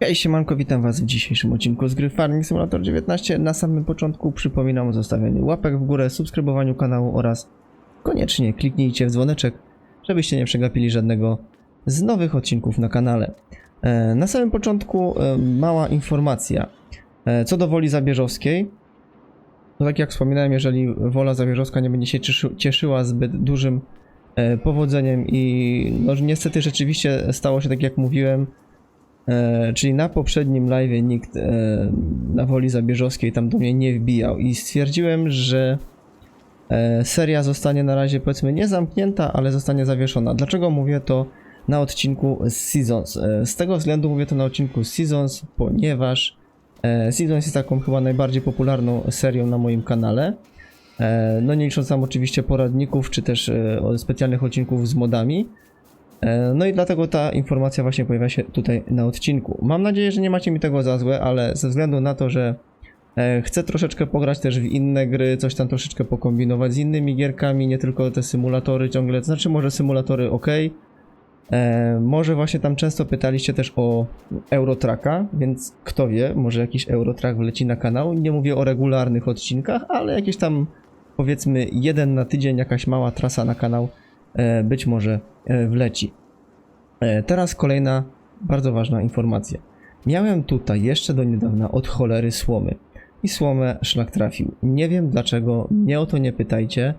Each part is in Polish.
Hej, siemanko, witam was w dzisiejszym odcinku z gry Farming Simulator 19. Na samym początku przypominam o zostawieniu łapek w górę, subskrybowaniu kanału oraz koniecznie kliknijcie w dzwoneczek, żebyście nie przegapili żadnego z nowych odcinków na kanale. E, Na samym początku e, mała informacja. E, Co do woli zabieżowskiej, to tak jak wspominałem, jeżeli wola zabieżowska nie będzie się cieszy, cieszyła zbyt dużym powodzeniem i no, niestety rzeczywiście stało się tak jak mówiłem, E, czyli na poprzednim live nikt e, na woli zabieżowskiej tam do mnie nie wbijał i stwierdziłem, że e, seria zostanie na razie powiedzmy nie zamknięta, ale zostanie zawieszona. Dlaczego mówię to na odcinku Seasons? Z tego względu mówię to na odcinku Seasons, ponieważ Seasons jest taką chyba najbardziej popularną serią na moim kanale. No nie licząc tam oczywiście poradników, czy też specjalnych odcinków z modami. E, No i dlatego ta informacja właśnie pojawia się tutaj na odcinku. Mam nadzieję, że nie macie mi tego za złe, ale ze względu na to, że e, chcę troszeczkę pograć też w inne gry, coś tam troszeczkę pokombinować z innymi gierkami, nie tylko te symulatory ciągle, to znaczy może symulatory ok. E, może właśnie tam często pytaliście też o Eurotracka, więc kto wie, może jakiś Eurotrack wleci na kanał. Nie mówię o regularnych odcinkach, ale jakieś tam powiedzmy jeden na tydzień, jakaś mała trasa na kanał być może e, wleci. E, Teraz kolejna bardzo ważna informacja. Miałem tutaj jeszcze do niedawna od cholery słomy i słomę szlak trafił. Nie wiem dlaczego, mnie o to nie pytajcie.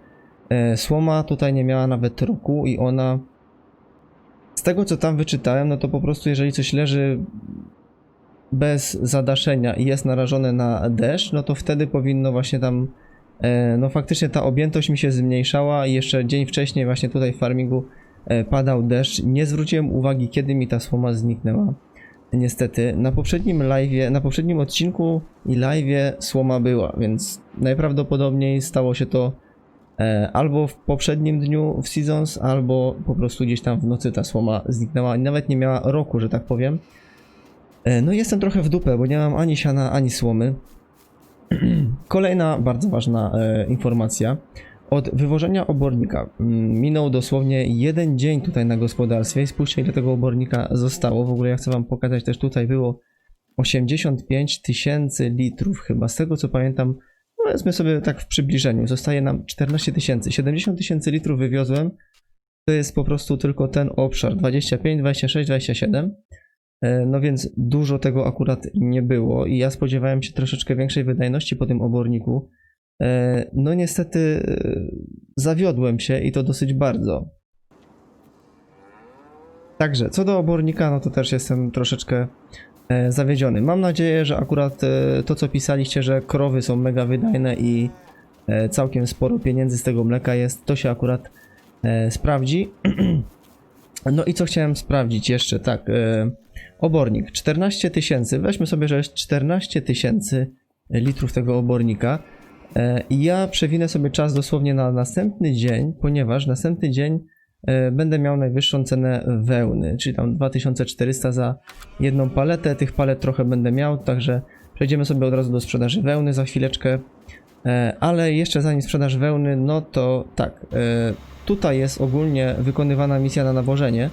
E, Słoma tutaj nie miała nawet roku i ona z tego co tam wyczytałem, no to po prostu jeżeli coś leży bez zadaszenia i jest narażone na deszcz, no to wtedy powinno właśnie tam E, no faktycznie ta objętość mi się zmniejszała i jeszcze dzień wcześniej właśnie tutaj w farmingu e, padał deszcz. Nie zwróciłem uwagi kiedy mi ta słoma zniknęła. Niestety, na poprzednim live, na poprzednim odcinku i live słoma była, więc najprawdopodobniej stało się to e, albo w poprzednim dniu w Seasons, albo po prostu gdzieś tam w nocy ta słoma zniknęła i nawet nie miała roku, że tak powiem. E, no jestem trochę w dupę, bo nie mam ani siana, ani słomy. Kolejna bardzo ważna e, informacja. Od wywożenia obornika mm, minął dosłownie jeden dzień tutaj na gospodarstwie i spójrzcie ile tego obornika zostało. W ogóle ja chcę wam pokazać też tutaj było 85 tysięcy litrów chyba. Z tego co pamiętam, powiedzmy sobie tak w przybliżeniu, zostaje nam 14 tysięcy. 70 tysięcy litrów wywiozłem. To jest po prostu tylko ten obszar 25, 26, 27. E, No więc dużo tego akurat nie było i ja spodziewałem się troszeczkę większej wydajności po tym oborniku. E, No niestety e, zawiodłem się i to dosyć bardzo. Także co do obornika, no to też jestem troszeczkę zawiedziony. Mam nadzieję, że akurat to co pisaliście, że krowy są mega wydajne i całkiem sporo pieniędzy z tego mleka jest, to się akurat sprawdzi. No i co chciałem sprawdzić jeszcze, tak, e, obornik. 14 tysięcy, weźmy sobie, że jest 14 tysięcy litrów tego obornika. E, ja przewinę sobie czas dosłownie na następny dzień, ponieważ następny dzień e, będę miał najwyższą cenę wełny, czyli tam 2400 za jedną paletę, tych palet trochę będę miał, także przejdziemy sobie od razu do sprzedaży wełny za chwileczkę, E, ale jeszcze zanim sprzedaż wełny, no to tak, e, tutaj jest ogólnie wykonywana misja na nawożenie.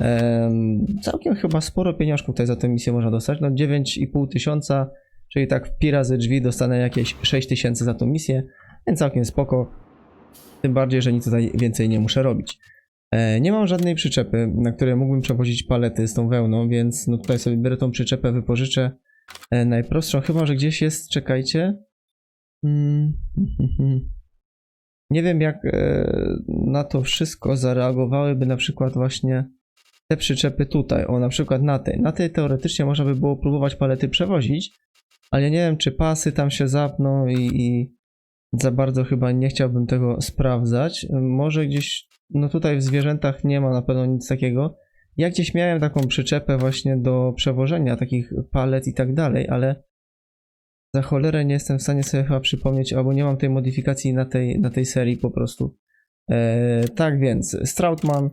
Em, Całkiem chyba sporo pieniążków tutaj za tę misję można dostać, no 9,5 tysiąca, czyli tak w pi razy drzwi dostanę jakieś 6 tysięcy za tą misję, więc całkiem spoko. Tym bardziej, że nic tutaj więcej nie muszę robić. E, Nie mam żadnej przyczepy, na której mógłbym przewozić palety z tą wełną, więc no tutaj sobie biorę tą przyczepę, wypożyczę e, najprostszą, chyba że gdzieś jest, czekajcie. Mm, Nie wiem, jak e, na to wszystko zareagowałyby na przykład właśnie te przyczepy tutaj. O, na przykład na tej. Na tej teoretycznie można by było próbować palety przewozić, ale nie wiem, czy pasy tam się zapną i, i za bardzo chyba nie chciałbym tego sprawdzać. Może gdzieś, no tutaj w zwierzętach nie ma na pewno nic takiego. Ja gdzieś miałem taką przyczepę właśnie do przewożenia takich palet i tak dalej, ale za cholerę nie jestem w stanie sobie chyba przypomnieć, albo nie mam tej modyfikacji na tej, na tej serii po prostu. E, tak więc, Stroutman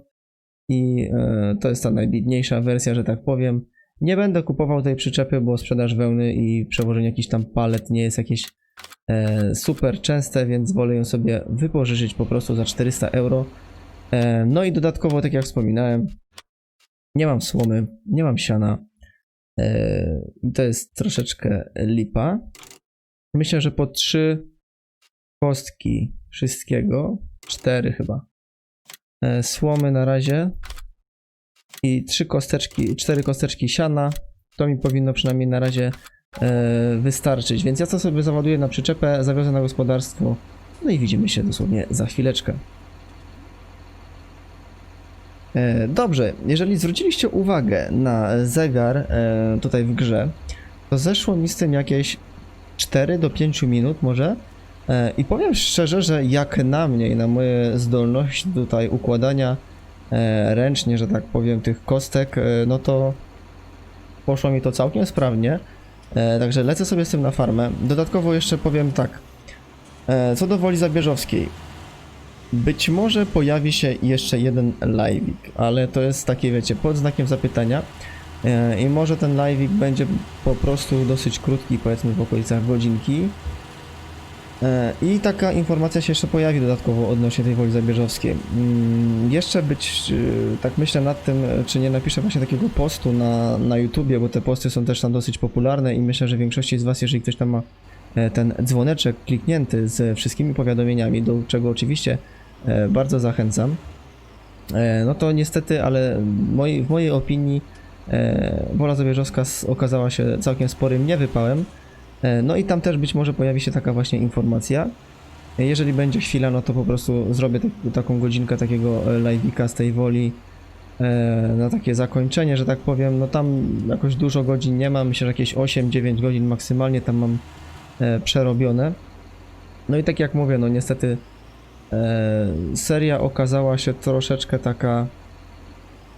i e, to jest ta najbiedniejsza wersja, że tak powiem. Nie będę kupował tej przyczepy, bo sprzedaż wełny i przewożenie jakichś tam palet nie jest jakieś e, super częste, więc wolę ją sobie wypożyczyć po prostu za 400 euro. E, no i dodatkowo, tak jak wspominałem, nie mam słomy, nie mam siana, to jest troszeczkę lipa. Myślę, że po trzy kostki wszystkiego, cztery chyba, e, słomy na razie i trzy kosteczki, cztery kosteczki siana, to mi powinno przynajmniej na razie e, wystarczyć. Więc ja to sobie załaduję na przyczepę, zawiozę na gospodarstwo, no i widzimy się dosłownie za chwileczkę. E, Dobrze, jeżeli zwróciliście uwagę na zegar e, tutaj w grze, to zeszło mi z tym jakieś 4 do 5 minut może. E, I powiem szczerze, że jak na mnie i na moje zdolności tutaj układania ręcznie, że tak powiem, tych kostek, no to poszło mi to całkiem sprawnie. Także lecę sobie z tym na farmę. Dodatkowo jeszcze powiem tak. Co do woli zabieżowskiej. Być może pojawi się jeszcze jeden live'ik, ale to jest takie, wiecie, pod znakiem zapytania. E, I może ten live'ik będzie po prostu dosyć krótki, powiedzmy w okolicach godzinki. E, I taka informacja się jeszcze pojawi dodatkowo odnośnie tej woli zabieżowskiej. Mm, Jeszcze być, e, tak myślę nad tym, czy nie napiszę właśnie takiego postu na, na YouTubie, bo te posty są też tam dosyć popularne i myślę, że większości z Was, jeżeli ktoś tam ma ten dzwoneczek kliknięty z wszystkimi powiadomieniami, do czego oczywiście bardzo zachęcam, e, no to niestety, ale w mojej opinii e, wola zabieżowska s- okazała się całkiem sporym niewypałem. E, No i tam też być może pojawi się taka właśnie informacja. E, Jeżeli będzie chwila, no to po prostu zrobię tak, taką godzinkę takiego e, live'ika z tej woli e, na takie zakończenie, że tak powiem. No tam jakoś dużo godzin nie mam, myślę, że jakieś 8-9 godzin maksymalnie tam mam e, przerobione. No i tak jak mówię, no niestety e, seria okazała się troszeczkę taka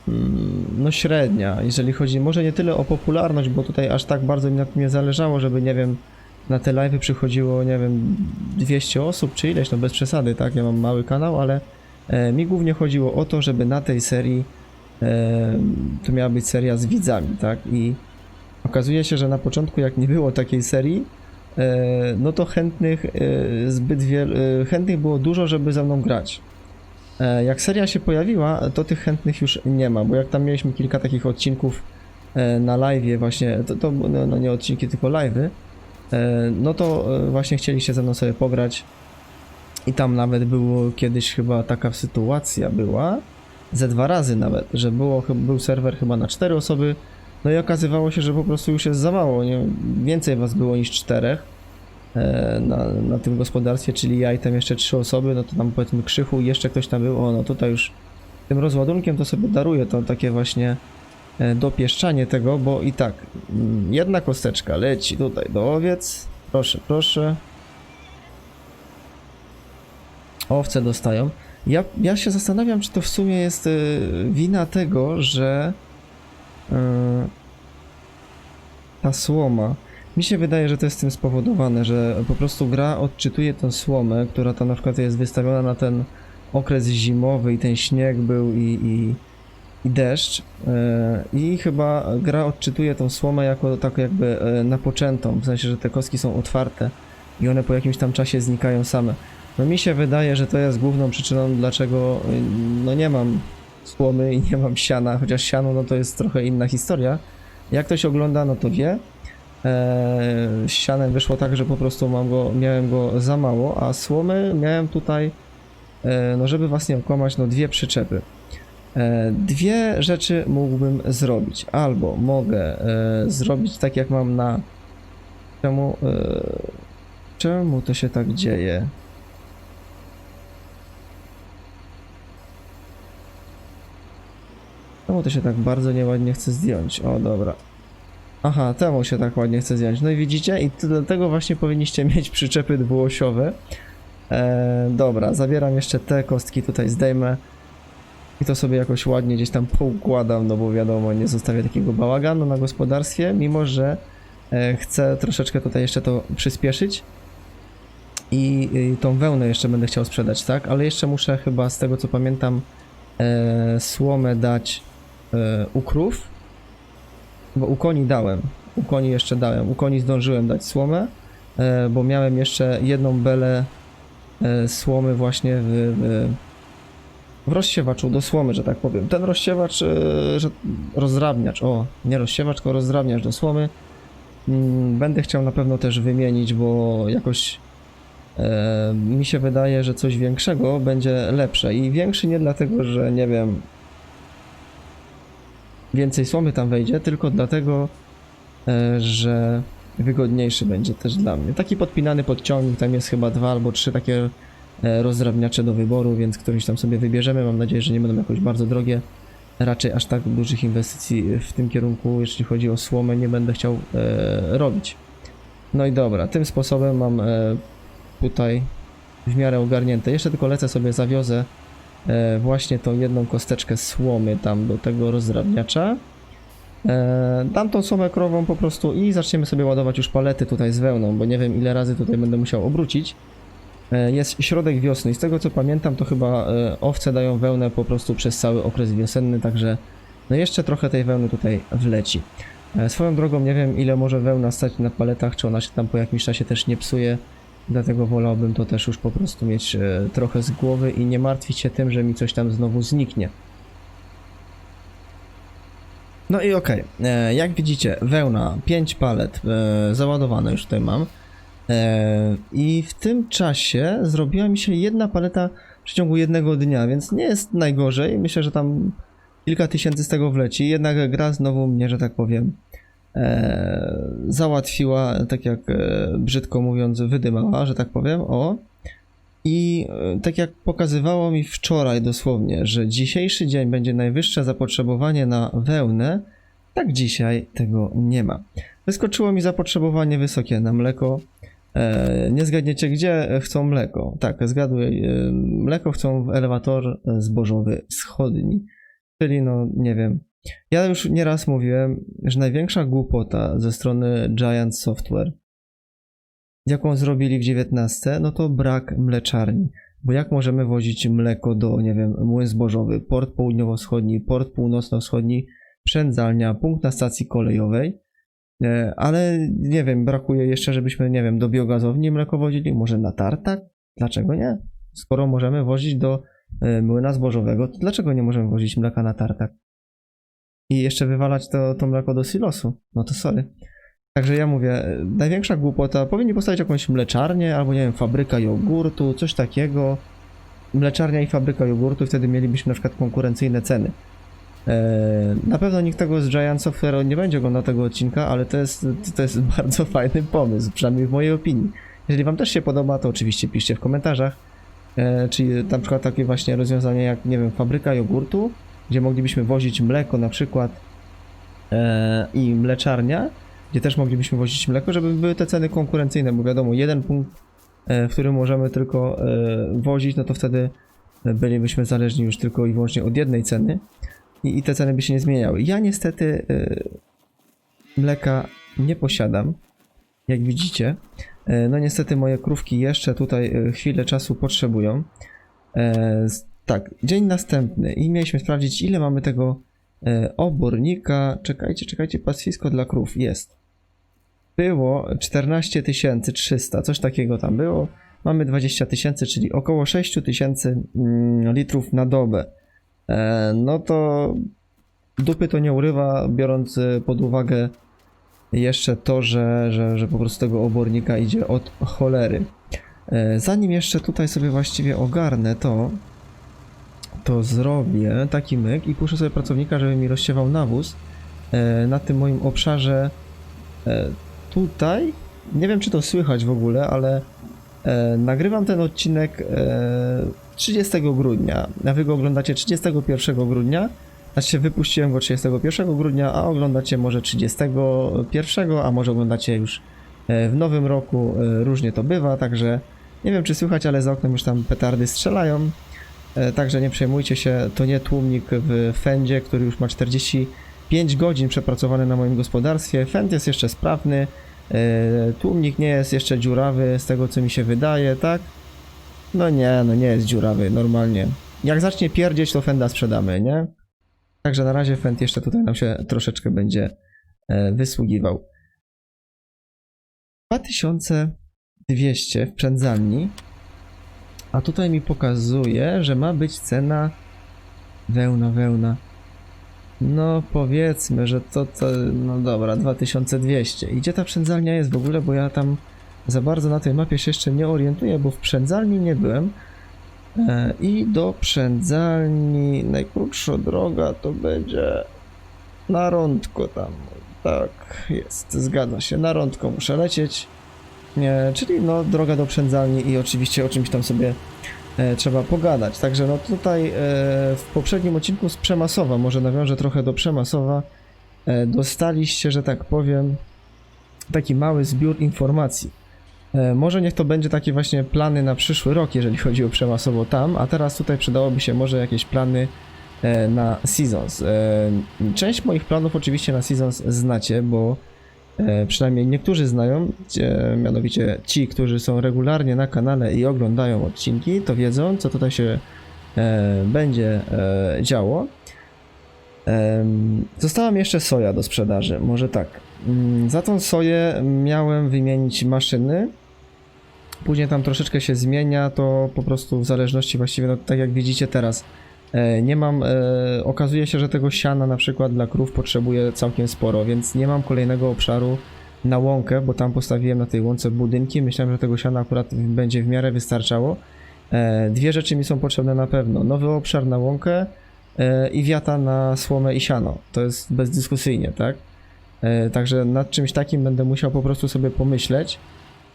mm, no średnia, jeżeli chodzi może nie tyle o popularność, bo tutaj aż tak bardzo mi na tym nie zależało, żeby nie wiem, na te live'y przychodziło, nie wiem, 200 osób czy ileś, no bez przesady, tak, ja mam mały kanał, ale e, mi głównie chodziło o to, żeby na tej serii e, to miała być seria z widzami, tak, i okazuje się, że na początku jak nie było takiej serii, e, no to chętnych e, zbyt wiele, chętnych było dużo, żeby ze mną grać. E, Jak seria się pojawiła, to tych chętnych już nie ma, bo jak tam mieliśmy kilka takich odcinków e, na live, właśnie, to, to no, no nie odcinki, tylko live'y, e, no to e, właśnie chcieliście ze mną sobie pograć i tam nawet było kiedyś chyba taka sytuacja była, ze dwa razy nawet, że było, był serwer chyba na cztery osoby, no i okazywało się, że po prostu już jest za mało, nie? więcej was było niż czterech e, na, na tym gospodarstwie, czyli ja i tam jeszcze trzy osoby, no to tam powiedzmy Krzychu i jeszcze ktoś tam był, o no tutaj już tym rozładunkiem to sobie daruję to takie właśnie e, dopieszczanie tego, bo i tak mm, jedna kosteczka leci tutaj do owiec, proszę, proszę. Owce dostają. Ja, ja się zastanawiam, czy to w sumie jest y, wina tego, że ta słoma. Mi się wydaje, że to jest tym spowodowane, że po prostu gra odczytuje tę słomę, która tam na przykład jest wystawiona na ten okres zimowy i ten śnieg był i, i, i deszcz. e, I chyba gra odczytuje tą słomę jako taką jakby e, napoczętą, w sensie, że te kostki są otwarte i one po jakimś tam czasie znikają same. No mi się wydaje, że to jest główną przyczyną, dlaczego no nie mam słomy i nie mam siana, chociaż siano no to jest trochę inna historia. Jak ktoś ogląda, no to wie. Eee, sianem wyszło tak, że po prostu mam go, miałem go za mało, a słomy miałem tutaj, e, no żeby was nie okłamać, no dwie przyczepy. E, dwie rzeczy mógłbym zrobić. Albo mogę e, zrobić tak jak mam na... Czemu... E, czemu to się tak dzieje? Czemu to się tak bardzo nieładnie chce zdjąć? O, dobra. Aha, temu się tak ładnie chce zdjąć. No i widzicie? I dlatego właśnie powinniście mieć przyczepy dwuosiowe. Eee, dobra, zabieram jeszcze te kostki, tutaj zdejmę. I to sobie jakoś ładnie gdzieś tam poukładam, no bo wiadomo, nie zostawię takiego bałaganu na gospodarstwie, mimo że e, chcę troszeczkę tutaj jeszcze to przyspieszyć. I, tą wełnę jeszcze będę chciał sprzedać, tak? Ale jeszcze muszę chyba, z tego co pamiętam, e, słomę dać u krów. Bo u koni dałem. U koni jeszcze dałem. U koni zdążyłem dać słomę, e, bo miałem jeszcze jedną belę e, słomy właśnie w, w, w rozsiewaczu do słomy, że tak powiem. Ten rozsiewacz, e, że rozdrabniacz, o, nie rozsiewacz, tylko rozdrabniacz do słomy. Mm, Będę chciał na pewno też wymienić, bo jakoś e, mi się wydaje, że coś większego będzie lepsze. I większy nie dlatego, że nie wiem, więcej słomy tam wejdzie, tylko dlatego, e, że wygodniejszy będzie też dla mnie. Taki podpinany podciągnik, tam jest chyba dwa albo trzy takie e, rozdrabniacze do wyboru, więc któryś tam sobie wybierzemy. Mam nadzieję, że nie będą jakoś bardzo drogie. Raczej aż tak dużych inwestycji w tym kierunku, jeśli chodzi o słomę, nie będę chciał e, robić. No i dobra, tym sposobem mam e, tutaj w miarę ogarnięte. Jeszcze tylko lecę sobie, zawiozę właśnie tą jedną kosteczkę słomy tam do tego rozdrabniacza. E, dam tą słomę krową po prostu i zaczniemy sobie ładować już palety tutaj z wełną, bo nie wiem ile razy tutaj będę musiał obrócić. E, Jest środek wiosny i z tego co pamiętam to chyba e, owce dają wełnę po prostu przez cały okres wiosenny, także no jeszcze trochę tej wełny tutaj wleci. E, Swoją drogą nie wiem ile może wełna stać na paletach, czy ona się tam po jakimś czasie też nie psuje, dlatego wolałbym to też już po prostu mieć e, trochę z głowy i nie martwić się tym, że mi coś tam znowu zniknie. No i okej, e, jak widzicie, wełna 5 palet e, załadowane już tutaj mam. E, I w tym czasie zrobiła mi się jedna paleta w przeciągu jednego dnia, więc nie jest najgorzej. Myślę, że tam kilka tysięcy z tego wleci. Jednak gra znowu mnie, że tak powiem, e, załatwiła, tak jak e, brzydko mówiąc, wydymała, że tak powiem. O. I e, tak jak pokazywało mi wczoraj dosłownie, że dzisiejszy dzień będzie najwyższe zapotrzebowanie na wełnę, tak dzisiaj tego nie ma. Wyskoczyło mi zapotrzebowanie wysokie na mleko. Nie zgadniecie, gdzie chcą mleko. Tak, zgaduję. E, mleko chcą w elewator zbożowy wschodni. Czyli, no, nie wiem. Ja już nieraz mówiłem, że największa głupota ze strony Giant Software, jaką zrobili w 19, no to brak mleczarni. Bo jak możemy wozić mleko do, nie wiem, młyn zbożowy, port południowo-wschodni, port północno-wschodni, przędzalnia, punkt na stacji kolejowej, E, ale nie wiem, brakuje jeszcze, żebyśmy, nie wiem, do biogazowni mleko wozili, może na tartak? Dlaczego nie? Skoro możemy wozić do e, młyna zbożowego, to dlaczego nie możemy wozić mleka na tartak? I jeszcze wywalać to, to mleko do silosu? No to sorry. Także ja mówię, największa głupota, powinni postawić jakąś mleczarnię, albo nie wiem, fabryka jogurtu, coś takiego. Mleczarnia i fabryka jogurtu, wtedy mielibyśmy na przykład konkurencyjne ceny. E, Na pewno nikt tego z Giant Software nie będzie oglądał tego odcinka, ale to jest, to jest bardzo fajny pomysł, przynajmniej w mojej opinii. Jeżeli Wam też się podoba, to oczywiście piszcie w komentarzach. E, Czyli na przykład takie właśnie rozwiązanie jak, nie wiem, fabryka jogurtu, gdzie moglibyśmy wozić mleko na przykład e, i mleczarnia, gdzie też moglibyśmy wozić mleko, żeby były te ceny konkurencyjne, bo wiadomo, jeden punkt, e, w którym możemy tylko e, wozić, no to wtedy bylibyśmy zależni już tylko i wyłącznie od jednej ceny i, i te ceny by się nie zmieniały. Ja niestety mleka nie posiadam, jak widzicie. No niestety moje krówki jeszcze tutaj chwilę czasu potrzebują. Tak, dzień następny i mieliśmy sprawdzić ile mamy tego e, obornika. Czekajcie, czekajcie, pastwisko dla krów jest. Było 14 300, coś takiego tam było. Mamy 20 tysięcy, czyli około 6 tysięcy mm, litrów na dobę. E, no to dupy to nie urywa, biorąc pod uwagę jeszcze to, że, że, że po prostu tego obornika idzie od cholery. E, Zanim jeszcze tutaj sobie właściwie ogarnę to, to zrobię taki myk i puszczę sobie pracownika, żeby mi rozsiewał nawóz e, na tym moim obszarze e, tutaj. Nie wiem, czy to słychać w ogóle, ale e, nagrywam ten odcinek e, 30 grudnia, a wy go oglądacie 31 grudnia. Znaczy wypuściłem go 31 grudnia, a oglądacie może 31, a może oglądacie już w nowym roku. Różnie to bywa, także nie wiem czy słychać, ale za oknem już tam petardy strzelają. E, Także nie przejmujcie się, to nie tłumnik w Fendzie, który już ma 45 godzin przepracowany na moim gospodarstwie. Fend jest jeszcze sprawny, e, tłumnik nie jest jeszcze dziurawy, z tego co mi się wydaje, tak? No nie, no nie jest dziurawy, normalnie. Jak zacznie pierdzieć, to Fenda sprzedamy, nie? Także na razie Fend jeszcze tutaj nam się troszeczkę będzie e, wysługiwał. 2200 w przędzalni, a tutaj mi pokazuje, że ma być cena Wełna, wełna. No powiedzmy, że to, to no dobra, 2200. I gdzie ta przędzalnia jest w ogóle, bo ja tam za bardzo na tej mapie się jeszcze nie orientuję, bo w przędzalni nie byłem. E, I do przędzalni najkrótsza droga to będzie na rądko tam. Tak, jest, zgadza się. Na rądko muszę lecieć. Nie, czyli no droga do przędzalni i oczywiście o czymś tam sobie e, trzeba pogadać. Także no tutaj e, w poprzednim odcinku z Przemasowa, może nawiążę trochę do Przemasowa, e, dostaliście, że tak powiem, taki mały zbiór informacji. E, może niech to będzie takie właśnie plany na przyszły rok, jeżeli chodzi o Przemasowo tam, a teraz tutaj przydałoby się może jakieś plany e, na Seasons. E, Część moich planów oczywiście na Seasons znacie, bo e, przynajmniej niektórzy znają, e, mianowicie ci, którzy są regularnie na kanale i oglądają odcinki, to wiedzą, co tutaj się e, będzie e, działo. Została mi jeszcze soja do sprzedaży, może tak. Mm, Za tą soję miałem wymienić maszyny. Później tam troszeczkę się zmienia, to po prostu w zależności właściwie, no tak jak widzicie teraz, e, nie mam, e, okazuje się, że tego siana na przykład dla krów potrzebuję całkiem sporo, więc nie mam kolejnego obszaru na łąkę, bo tam postawiłem na tej łące budynki, myślałem, że tego siana akurat będzie w miarę wystarczało. E, Dwie rzeczy mi są potrzebne na pewno, nowy obszar na łąkę e, i wiata na słomę i siano, to jest bezdyskusyjnie, tak? E, Także nad czymś takim będę musiał po prostu sobie pomyśleć.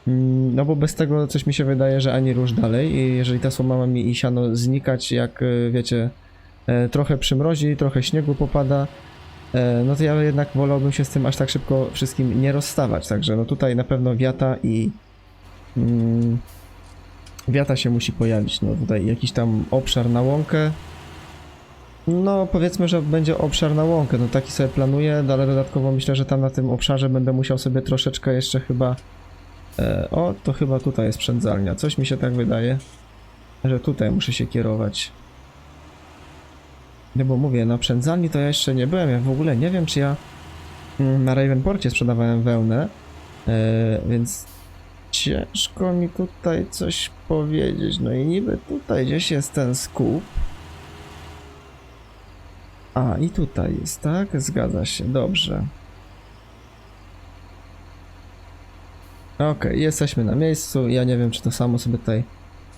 Mm, No bo bez tego coś mi się wydaje, że ani rusz dalej. I jeżeli ta słoma ma mi i siano znikać, jak e, wiecie, e, trochę przymrozi, trochę śniegu popada, e, no to ja jednak wolałbym się z tym aż tak szybko wszystkim nie rozstawać. Także no tutaj na pewno wiata i. Mm, wiata się musi pojawić. No tutaj jakiś tam obszar na łąkę. No, powiedzmy, że będzie obszar na łąkę. No taki sobie planuję, ale dodatkowo myślę, że tam na tym obszarze będę musiał sobie troszeczkę jeszcze chyba. E, o, to chyba tutaj jest przędzalnia. Coś mi się tak wydaje, że tutaj muszę się kierować. No bo mówię, na przędzalni to ja jeszcze nie byłem. Ja w ogóle nie wiem, czy ja mm, na Ravenporcie sprzedawałem wełnę, e, więc ciężko mi tutaj coś powiedzieć. No i niby tutaj gdzieś jest ten skup. A, i tutaj jest, tak? Zgadza się, dobrze. Okej, jesteśmy na miejscu. Ja nie wiem, czy to samo sobie tutaj.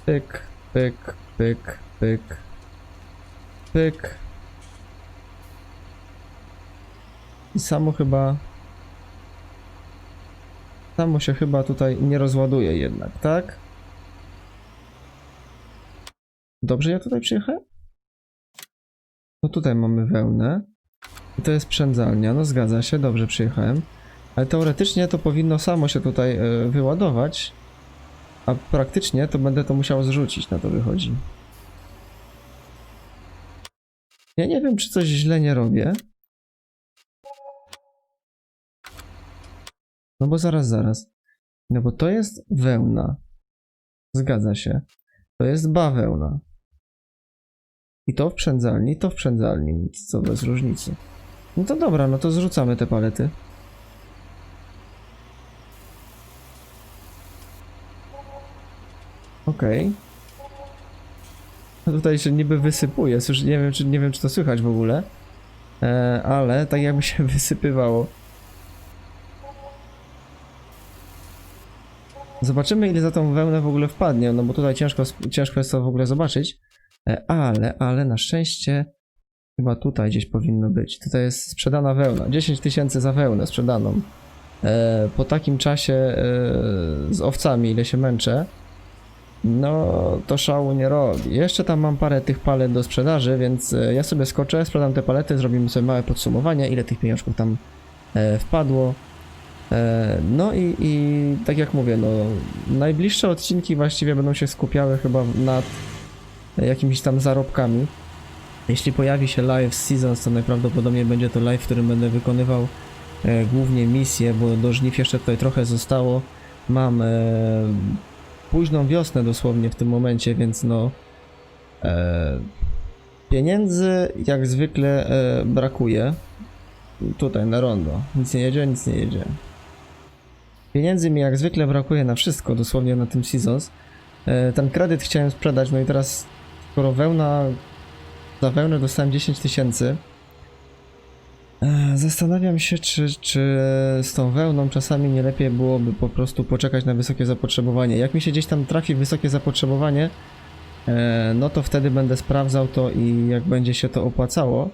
Pyk, pyk, pyk, pyk, pyk. I samo chyba. Samo się chyba tutaj nie rozładuje jednak, tak? Dobrze ja tutaj przyjechałem? No tutaj mamy wełnę. I to jest przędzalnia, no zgadza się, dobrze przyjechałem. Ale teoretycznie to powinno samo się tutaj e, wyładować, a praktycznie to będę to musiał zrzucić, na to wychodzi. Ja nie wiem, czy coś źle nie robię. No bo zaraz, zaraz. No bo to jest wełna. Zgadza się. To jest bawełna. I to w przędzalni, to w przędzalni, nic co bez różnicy. No to dobra, no to zrzucamy te palety. Okej. No Tutaj się niby wysypuje, słysz, nie wiem, czy, nie wiem czy to słychać w ogóle, e, ale tak jakby się wysypywało. Zobaczymy ile za tą wełnę w ogóle wpadnie, no bo tutaj ciężko, ciężko jest to w ogóle zobaczyć. E, Ale, ale na szczęście chyba tutaj gdzieś powinno być. Tutaj jest sprzedana wełna. 10 tysięcy za wełnę sprzedaną. E, po takim czasie e, z owcami, ile się męczę, no to szału nie robi. Jeszcze tam mam parę tych palet do sprzedaży, więc e, ja sobie skoczę, sprzedam te palety, zrobimy sobie małe podsumowanie, ile tych pieniążków tam e, wpadło. E, no i, i tak jak mówię, no najbliższe odcinki właściwie będą się skupiały chyba nad jakimiś tam zarobkami. Jeśli pojawi się live z Seasons, to najprawdopodobniej będzie to live, w którym będę wykonywał głównie misje, bo do żniw jeszcze tutaj trochę zostało. Mam późną wiosnę dosłownie w tym momencie, więc no e, pieniędzy jak zwykle e, brakuje. Tutaj na rondo. Nic nie jedzie, nic nie jedzie. Pieniędzy mi jak zwykle brakuje na wszystko, dosłownie na tym Seasons. E, ten kredyt chciałem sprzedać, no i teraz skoro wełna Za wełnę dostałem 10 tysięcy. E, Zastanawiam się, czy, czy z tą wełną czasami nie lepiej byłoby po prostu poczekać na wysokie zapotrzebowanie. Jak mi się gdzieś tam trafi wysokie zapotrzebowanie, e, no to wtedy będę sprawdzał to i jak będzie się to opłacało,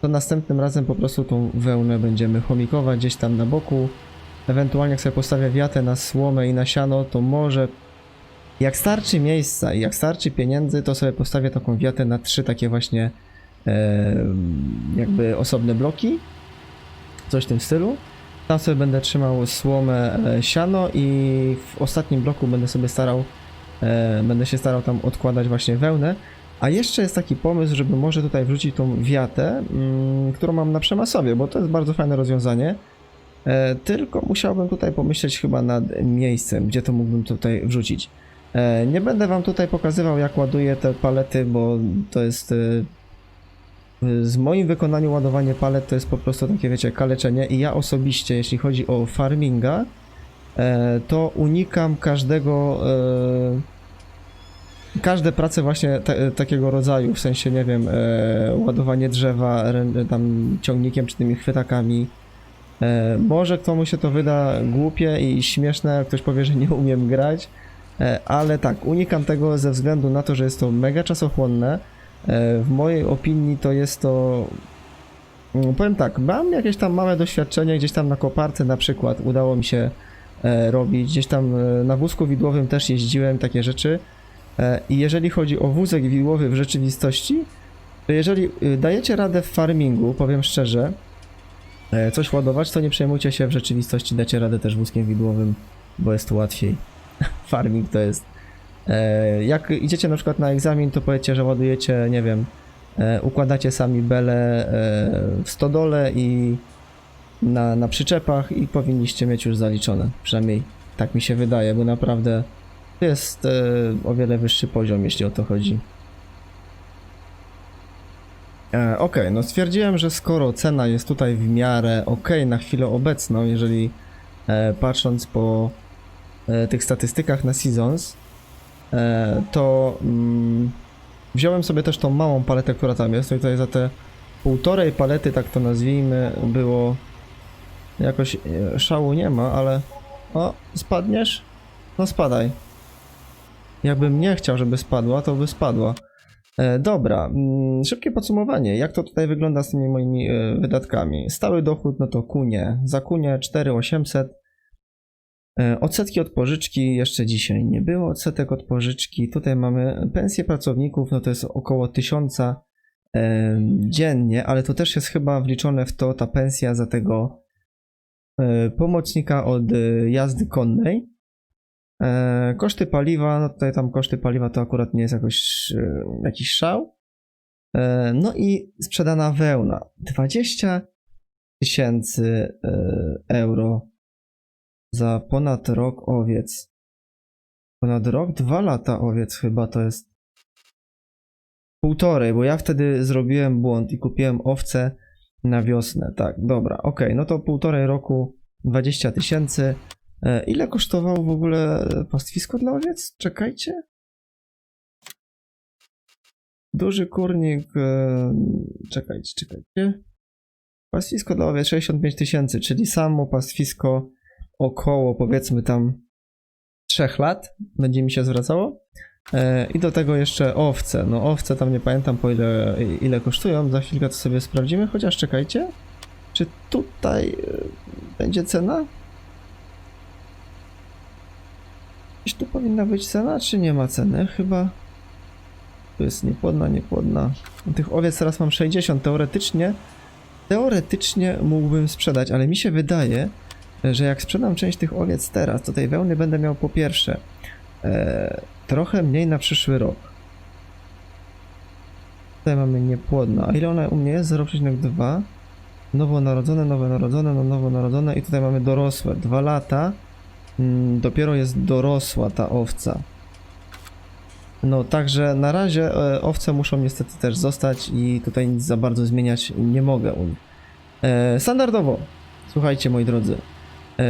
to następnym razem po prostu tą wełnę będziemy chomikować gdzieś tam na boku. Ewentualnie jak sobie postawię wiatę na słomę i na siano, to może jak starczy miejsca i jak starczy pieniędzy, to sobie postawię taką wiatę na trzy takie właśnie jakby osobne bloki. Coś w tym stylu. Tam sobie będę trzymał słomę, e, siano i w ostatnim bloku będę sobie starał, e, będę się starał tam odkładać właśnie wełnę. A jeszcze jest taki pomysł, żeby może tutaj wrzucić tą wiatę, mm, którą mam na przemasowie, bo to jest bardzo fajne rozwiązanie. E, tylko musiałbym tutaj pomyśleć chyba nad miejscem, gdzie to mógłbym tutaj wrzucić. Nie będę wam tutaj pokazywał jak ładuję te palety, bo to jest... Z moim wykonaniu ładowanie palet to jest po prostu takie, wiecie, kaleczenie i ja osobiście, jeśli chodzi o farminga, e, to unikam każdego... E, każde prace właśnie te, takiego rodzaju, w sensie, nie wiem, e, ładowanie drzewa tam ciągnikiem czy tymi chwytakami. E, może komuś się to wyda głupie i śmieszne, ktoś powie, że nie umiem grać, ale tak, unikam tego ze względu na to, że jest to mega czasochłonne. E, w mojej opinii to jest to... mm, Powiem tak, mam jakieś tam małe doświadczenie, gdzieś tam na koparce na przykład udało mi się e, robić, gdzieś tam e, na wózku widłowym też jeździłem, takie rzeczy. I jeżeli chodzi o wózek widłowy w rzeczywistości, to jeżeli y, dajecie radę w farmingu, powiem szczerze, coś ładować, to nie przejmujcie się, w rzeczywistości dacie radę też wózkiem widłowym, bo jest łatwiej. Farming to jest. E, Jak idziecie na przykład na egzamin, to powiecie, że ładujecie, nie wiem, e, układacie sami bele w stodole i na, na przyczepach i powinniście mieć już zaliczone. Przynajmniej tak mi się wydaje, bo naprawdę jest e, o wiele wyższy poziom, jeśli o to chodzi. Okej, no stwierdziłem, że skoro cena jest tutaj w miarę ok na chwilę obecną, jeżeli patrząc po tych statystykach na Seasons, to mm, wziąłem sobie też tą małą paletę, która tam jest. No i tutaj za te półtorej palety, tak to nazwijmy, było jakoś e, szału nie ma, ale o, spadniesz? No spadaj. Jakbym nie chciał, żeby spadła, to by spadła. E, dobra, mm, szybkie podsumowanie. Jak to tutaj wygląda z tymi moimi e, wydatkami? Stały dochód, no to kunie. Za kunie 4800. E, odsetki od pożyczki jeszcze dzisiaj nie było. Odsetek od pożyczki. Tutaj mamy pensję pracowników, no to jest około 1000 e, dziennie, ale to też jest chyba wliczone w to ta pensja za tego e, pomocnika od jazdy konnej. Koszty paliwa, no tutaj tam koszty paliwa to akurat nie jest jakoś jakiś szał. No i sprzedana wełna. 20 tysięcy euro za ponad rok owiec. Ponad rok, dwa lata owiec chyba to jest. Półtorej, bo ja wtedy zrobiłem błąd i kupiłem owce na wiosnę. Tak, dobra, okej, no to półtorej roku 20 tysięcy. E, Ile kosztowało w ogóle pastwisko dla owiec? Czekajcie. Duży kurnik. e, Czekajcie, czekajcie. Pastwisko dla owiec 65 tysięcy, czyli samo pastwisko około powiedzmy tam 3 lat będzie mi się zwracało. E, I do tego jeszcze owce. No owce tam nie pamiętam po ile, ile kosztują. Za chwilkę to sobie sprawdzimy, chociaż czekajcie. Czy tutaj e, będzie cena? Gdzieś tu powinna być cena, czy nie ma ceny? Chyba. Tu jest niepłodna, niepłodna. Tych owiec teraz mam 60. Teoretycznie. Teoretycznie mógłbym sprzedać, ale mi się wydaje, że jak sprzedam część tych owiec teraz, to tej wełny będę miał po pierwsze e, trochę mniej na przyszły rok. Tutaj mamy niepłodna. A ile ona u mnie jest? 0,2. Nowonarodzone, nowonarodzone, no nowonarodzone i tutaj mamy dorosłe. Dwa lata. Mm, dopiero jest dorosła ta owca. No, także na razie e, owce muszą niestety też zostać i tutaj nic za bardzo zmieniać nie mogę u nich. E, standardowo, słuchajcie moi drodzy,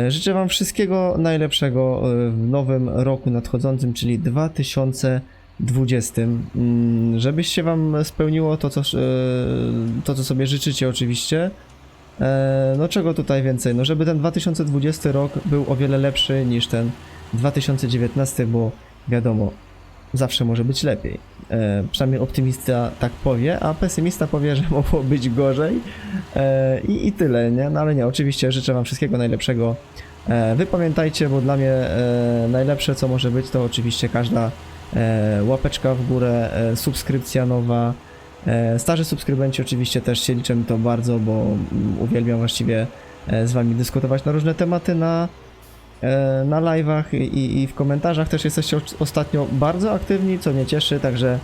życzę wam wszystkiego najlepszego e, w nowym roku nadchodzącym, czyli 2000 20. Mm, Żebyście wam spełniło to, co, e, to, co sobie życzycie, oczywiście. E, No czego tutaj więcej? No żeby ten 2020 rok był o wiele lepszy niż ten 2019, bo wiadomo, zawsze może być lepiej. E, przynajmniej optymista tak powie, a pesymista powie, że mogło być gorzej. E, i, I tyle, nie? No ale nie, oczywiście życzę wam wszystkiego najlepszego. E, wy pamiętajcie, bo dla mnie e, najlepsze co może być to oczywiście każda e, łapeczka w górę, e, subskrypcja nowa. E, starzy subskrybenci oczywiście też się liczę to bardzo, bo mm, uwielbiam właściwie e, z wami dyskutować na różne tematy na, na live'ach i, i- w komentarzach też jesteście ostatnio bardzo aktywni, co mnie cieszy, także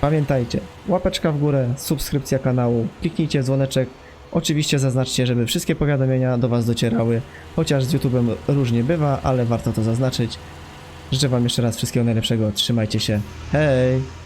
pamiętajcie, łapeczka w górę, subskrypcja kanału, kliknijcie dzwoneczek, oczywiście zaznaczcie, żeby wszystkie powiadomienia do was docierały, chociaż z YouTube'em różnie bywa, ale warto to zaznaczyć. Życzę wam jeszcze raz wszystkiego najlepszego, trzymajcie się, hej!